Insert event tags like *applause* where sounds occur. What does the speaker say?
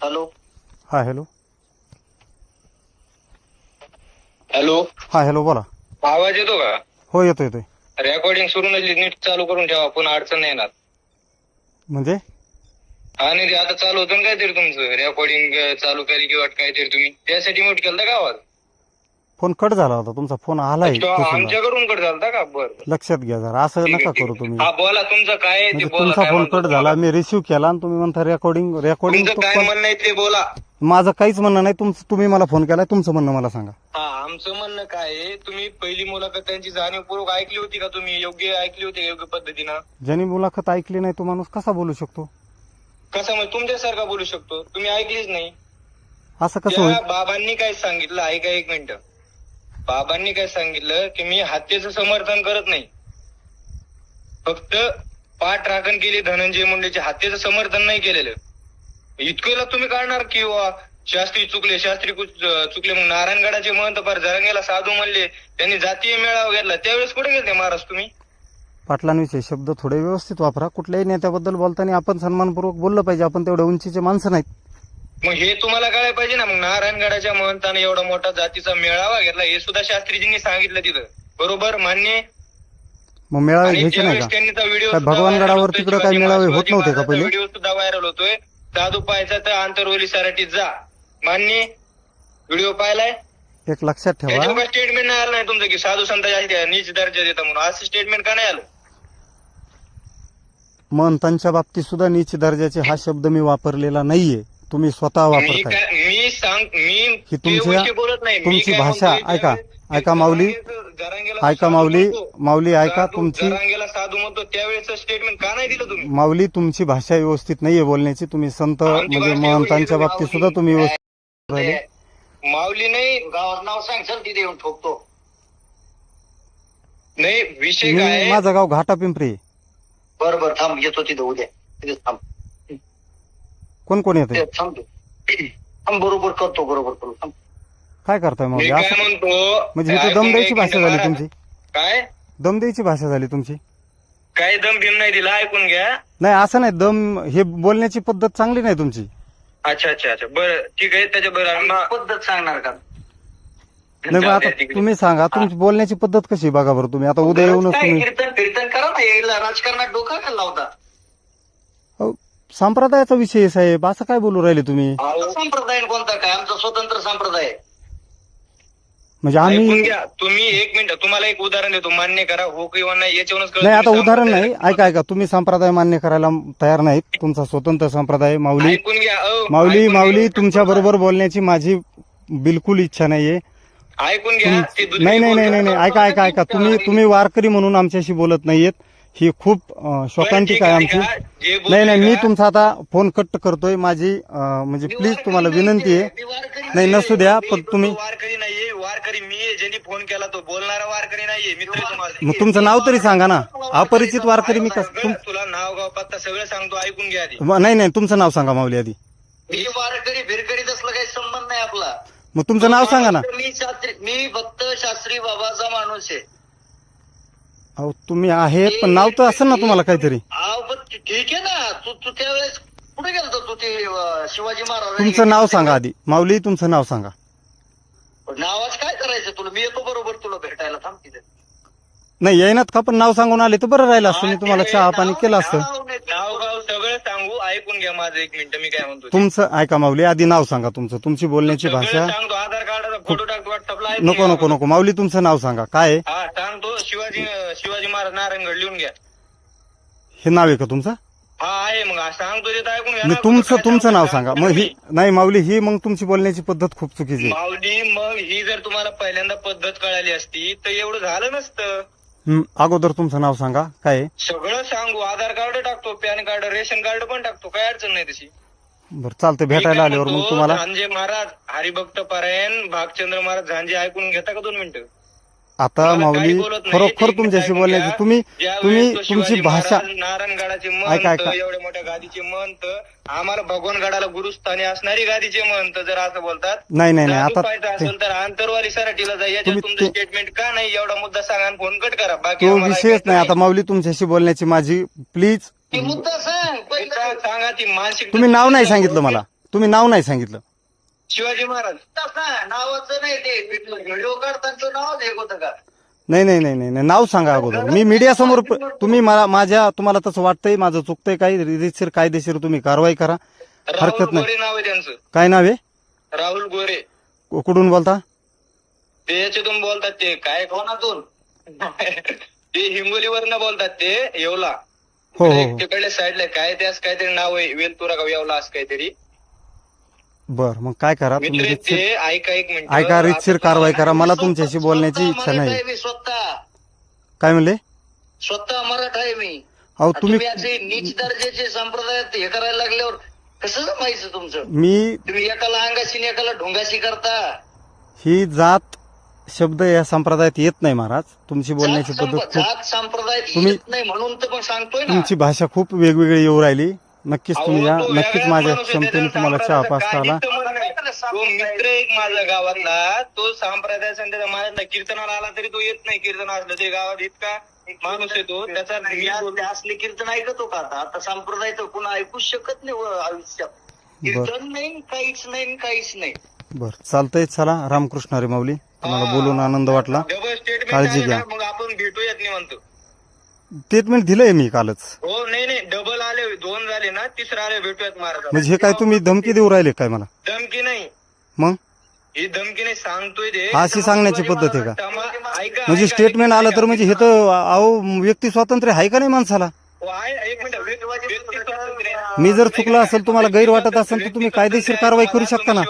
Hello. हा hello. Hello. हा hello बोला. आवाज येतो का? हो येतो येतोय. रेकॉर्डिंग सुरू नाही नीट चालू करून ठेवा पुन्हा अडचण नाही येणार. म्हणजे? आणि ते आता चालू होतं ना काहीतरी तुमचं. रेकॉर्डिंग चालू केली किंवा काहीतरी तुम्ही. त्यासाठी मोठ केलं का आवाज? फोन कट झाला होता तुमचा फोन आलाय तो. आमच्याकडून कट झालता का? बरं लक्षात घ्या जरा असं ठीक आहे, नका ठीक करू आहे. तुम्ही. हा बोला तुमचं काय आहे ते म्हणजे बोला तुमचा काय फोन म्हणतो कट झाला? मी रिसिव्ह केला आणि तुम्ही म्हणता रेकॉर्डिंग रेकॉर्डिंग तुमचं काय म्हणणं आहे ते बोला. माझं काहीच म्हणणं नाही तुमचं तुम्ही मला फोन केलाय तुमचं म्हणणं मला सांगा. हा आमचं म्हणणं काय आहे तुम्ही पहिली मुलाखत त्यांची जाणीवपूर्वक ऐकली होती का तुम्ही? योग्य ऐकली होती का योग्य पद्धतीनं? ज्यांनी मुलाखत ऐकली नाही तो माणूस कसा बोलू शकतो? कसं म्हणजे तुमच्यासारखा बोलू शकतो? तुम्ही ऐकलीच नाही. असं कसं होईल? त्या बाबांनी काय सांगितलं? ऐका एक मिनिट. बाबांनी काय सांगितलं की मी हत्येचं समर्थन करत नाही. फक्त पाठ राखण केली धनंजय मुंडेच्या हत्येचं समर्थन नाही केलेलं. इतकेला तुम्ही काढणार की शास्त्री चुकले शास्त्री चुकले मग नारायणगडाचे महंत पार जरंगेला साधू म्हणले त्यांनी जातीय मेळावा घेतला त्यावेळेस कुठे गेले महाराज तुम्ही? पाटलांविषयी शब्द थोडे व्यवस्थित वापरा. कुठल्याही नेत्याबद्दल बोलताना आपण सन्मानपूर्वक बोललं पाहिजे आपण तेवढ्या उंचीचे माणसं नाहीत. मग हे तुम्हाला कळायला पाहिजे ना मग नारायणगडाच्या महंताने एवढा मोठा जातीचा मेळावा घेतला हे सुद्धा शास्त्रीजींनी सांगितलं तिथं. बरोबर? मान्य? मग मेळावे घ्यायचे नाही का? भगवानगडावर तिकडं काय मेळावे होत नव्हते का पहिले? व्हिडिओ सुद्धा व्हायरल होतोय. साधू पाहायचा तर आंतरवली सराटीत जा. मान्य? व्हिडिओ पाहिलाय? एक लक्षात ठेवा. स्टेटमेंट नाही आलं नाही तुमचं की साधू संतांच्या नीच दर्जा देता म्हणून. असं स्टेटमेंट का नाही आलं? महंतांच्या बाबतीत सुद्धा नीच दर्जाचे हा शब्द मी वापरलेला नाहीये. तुम्ही स्वतः मी वापरताय. काय मी सांग मी ही ते तुमच्या- गोष्टी बोलत नाही. मी तुमची काय भाषा म्हणतोय ऐका त्यावेळेस ऐका माऊली. जरांगेला ऐका साधू माऊली. म्हणतो. माऊली ऐका साधू- तुमची जरांगेला साधू म्हणतो त्यावेळेस स्टेटमेंट का नाही दिलं तुम्ही? माऊली तुमची भाषा व्यवस्थित नाहीये बोलण्याची. तुम्ही संत आमची म्हणजे भाषा महंतांच्या एवढी बाबतीत सुद्धा तुम्ही व्यवस्थित राहिले. माऊली नाही गावात नाव सांग सर तिथे येऊन ठोकतो. नाही विषय मी काय आहे? माझं गाव घाटा पिंपरी. बरं बरं थांब येतो तिथे उद्या. तिथे थांब. कोण कोण येते. थांब बरोबर करतो बरोबर थांब. काय करताय मी माऊली काय असं म्हणतो म्हणजे इथे ऐकून दम द्यायची भाषा झाली. तुमची. काय? दम द्यायची भाषा झाली तुमची. काय दम बिम नाही दिला? ऐकून घ्या. नाही असं नाही. दम हे बोलण्याची पद्धत चांगली नाही तुमची. अच्छा अच्छा अच्छा. बरं ठीक आहे. त्याच्या बरं पद्धत सांगणार का? नाही मग आता तुम्ही सांगा. तुमची बोलण्याची पद्धत कशी आहे? बघा बरं तुम्ही. आता उद्या येऊनच काय तुम्ही. कीर्तन कीर्तन करा ना. यायला राजकारणात डोका का लावता? अहो, संप्रदायाचा विषय आहे साहेब. असं काय बोलू राहिले तुम्ही? संप्रदाय कोणता काय? आमचा स्वतंत्र संप्रदाय आहे. म्हणजे ऐकून आम्ही घ्या. तुम्ही एक मिनिट. तुम्हाला एक उदाहरण देतो. मान्य करा. हो किंवा नाही याच्यावरूनच कळतं नाही आता तुम्ही उदाहरण नाही. ऐका ऐका. तुम्ही संप्रदाय मान्य करायला तयार नाहीत. तुमचा स्वतंत्र संप्रदाय माऊली. ऐकून घ्या. अहो, माऊली ऐकून माऊली घ्या. तुमच्या बरोबर बोलण्याची माझी बिलकुल इच्छा नाहीये. ऐकून घ्या. तुम- ते दुसरी नाही नाही नाही नाही. ऐका ऐका ऐका. तुम्ही तुम्ही वारकरी म्हणून आमच्याशी बोलत नाहीयेत. ही खूप शोकांतिक आहे आमची. नाही नाही मी तुमचा आता फोन कट करतोय. माझी म्हणजे मी प्लीज तुम्हाला विनंती आहे. मी नाही. नसू द्या मी पण तुम्ही वारकरी नाहीये. वारकरी मी आहे ज्यांनी फोन केला तो बोलणारा वारकरी नाहीये. तुम्हाला मग तुमचं नाव तरी सांगा ना. अपरिचित वारकरी मी कस तुला नाव गाव पत्ता सगळं सांगतो ऐकून घ्या आधी. म- नाही नाही तुमचं नाव सांगा माऊली आधी. मी वारकरी भिरकरी तसलं काही संबंध नाही आपला. मग तुमचं नाव सांगा ना. मी शास्त्री मी फक्त शास्त्री बाबाचा माणूस आहे. अहो तुम्ही आहे पण नाव तर असेल ना तुम्हाला काहीतरी. अहो, पण ठीक आहे ना. तू तू त्यावेळेस कुठे गेलतो तू ते अं, शिवाजी महाराज? तुमचं नाव सांगा आधी. माऊली तुमचं नाव सांगा. नावाच काय करायचं तुला? मी येतो बरोबर तुला भेटायला. थांब तिथे. नाही येईनात का? पण नाव सांगून आले तर बरं राहिलं असतं. मी तुम्हाला चहा पाणी केलं असतं. नाव गाव सगळं सांगू. ऐकून घ्या माझं एक मिनिट. मी काय म्हणतो ते. तुमचं ऐका माऊली आधी नाव सांगा तुमचं. तुमची बोलण्याची सगळं भाषा सांगतो. फोटो टाकतो व्हॉट्सअपला नको नको नको. माऊली तुमचं नाव सांगा. काय आहे? हा सांगतो. शिवाजी शिवाजी महाराज नारायणगड लिहून घ्या. हे नाव आहे का तुमचं? हा आहे मग. हा सांगतो ते तर ऐकून घ्या. नाही ना. तुमचं काय तुमचं नाव सांगा. मग ही. नाही माऊली ही मग तुमची बोलण्याची पद्धत खूप चुकीची आहे. माऊली मग ही जर तुम्हाला पहिल्यांदा पद्धत कळाली असती तर एवढं झालं नसतं. हं, अगोदर तुमचं नाव सांगा. काय आहे? सगळं सांगू. आधार कार्ड टाकतो पॅन कार्ड रेशन कार्ड पण टाकतो. काय अडचण नाही तशी. बरं चालतंय भेटायला आल्यावर मग तुम्हाला झांजे महाराज हरिभक्त पारायण भागचंद्र महाराज झांजे ऐकून घेता का दोन मिनिटं आता माऊली. खरोखर तुमच्याशी बोलण्याची तुम्ही तुम्ही तुमची भाषा नारायणगडाचे ऐका, ऐका. एवढ्या मोठ्या गादीचे महंत आम्हाला भगवानगडाला गुरुस्थानी असणारी गादीचे महंत जर असं बोलतात नाही नाही नाही आता ते- असेल तर आंतरवाली सराठीला जा याच्यात तुम्ही तुमचं ते- स्टेटमेंट का नाही एवढा मुद्दा सांगा आणि फोन कट करा बाकी तो आम्हाला विषयच ऐकायचं नाही आता माऊली तुमच्याशी बोलण्याची माझी प्लीज ती मुद्दा सांग नाही. पहिला सांगा. ती मानसिक तुम्ही नाव नाही सांगितलं मला. तुम्ही नाव नाही सांगितलं. शिवाजी महाराज. तसं नावाचं नाही ते. व्हिडिओ काढताना नाव एक होतं का? नाही नाही नाही नाही नाही, नाव सांगा अगोदर. मी मीडिया समोर प- तुम्ही मला माझ्या तुम्हाला तसं वाटतंय माझं चुकतंय काही. रितशीर कायदेशीर तुम्ही कारवाई करा. राहुल हरकत नाही. गोरे नाव आहे त्यांचं. काय नाव आहे? राहुल गोरे. कु- कुठून बोलता? ते याच्यातून बोलतात ते. काय कोणातून? *laughs* ते हिंगोलीवरनं बोलतात ते येवला. हो हो. तिकडल्या साईडला काय ते असं काहीतरी नाव आहे वेलतुरा का येवला असं काहीतरी. बर मग काय करा तुम्ही? मित्र ते ऐका एक मिनिट. ऐका रितशीर कारवाई करा. मला स्वतः- तुमच्याशी बोलण्याची स्वतः इच्छा मराठा नाही आहे मी स्वतः. काय म्हणले? स्वतः मराठा आहे मी. अहो तुम्ही तुम्ही असे नीच दर्जाचे संप्रदाय हे करायला लागल्यावर कसं जमायचं तुमचं? मी तुम्ही एकाला अंगाशी आणि एकाला ढोंगाशी करता. ही जात शब्द या संप्रदायात येत नाही महाराज. तुमची बोलण्याची जात पद्धत संप- खूप जात संप्रदाय तुम्ही- येत नाही म्हणून तर पण सांगतोय ना. तुमची भाषा खूप वेगवेगळी येऊ राहिली. नक्कीच तुम्ही या नक्कीच माझ्या क्षमतेने तुम्हाला चहा पाचता आला. तो मित्र एक माझा गावातला तो संप्रदाय त्याच्या मनातला कीर्तनाला आला तरी तो येत नाही. कीर्तन असलं तरी गावात इतका माणूस आहे तो. त्याचा. ते असले कीर्तन ऐकतो का आता? आता संप्रदाय तर कुणा ऐकूच शकत नाही व आयुष्यात. कीर्तन नाही काहीच नाही काहीच नाही. बर चालतंय चला. रामकृष्ण हरी माऊली. तुम्हाला. बोलून आनंद वाटला काळजी घ्या. मग आपण भेटूयात म्हणतो स्टेटमेंट दिलंय मी कालच हो नाही नाही डबल आले दोन झाले ना तिसरा आले भेटूयात महाराज म्हणजे हे काय तुम्ही धमकी देऊ राहिले काय मला धमकी नाही मग ही धमकी नाही सांगतोय ते अशी सांगण्याची पद्धत आहे का? ऐका, म्हणजे स्टेटमेंट आलं तर. म्हणजे हे तर अहो व्यक्ती स्वातंत्र्य आहे का नाही माणसाला हो, आहे, एक मिनिट व्यक्ती स्वातंत्र्य आहे. मी जर चुकलं असेल तुम्हाला गैर वाटत असेल तर तुम्ही कायदेशीर कारवाई करू शकता ना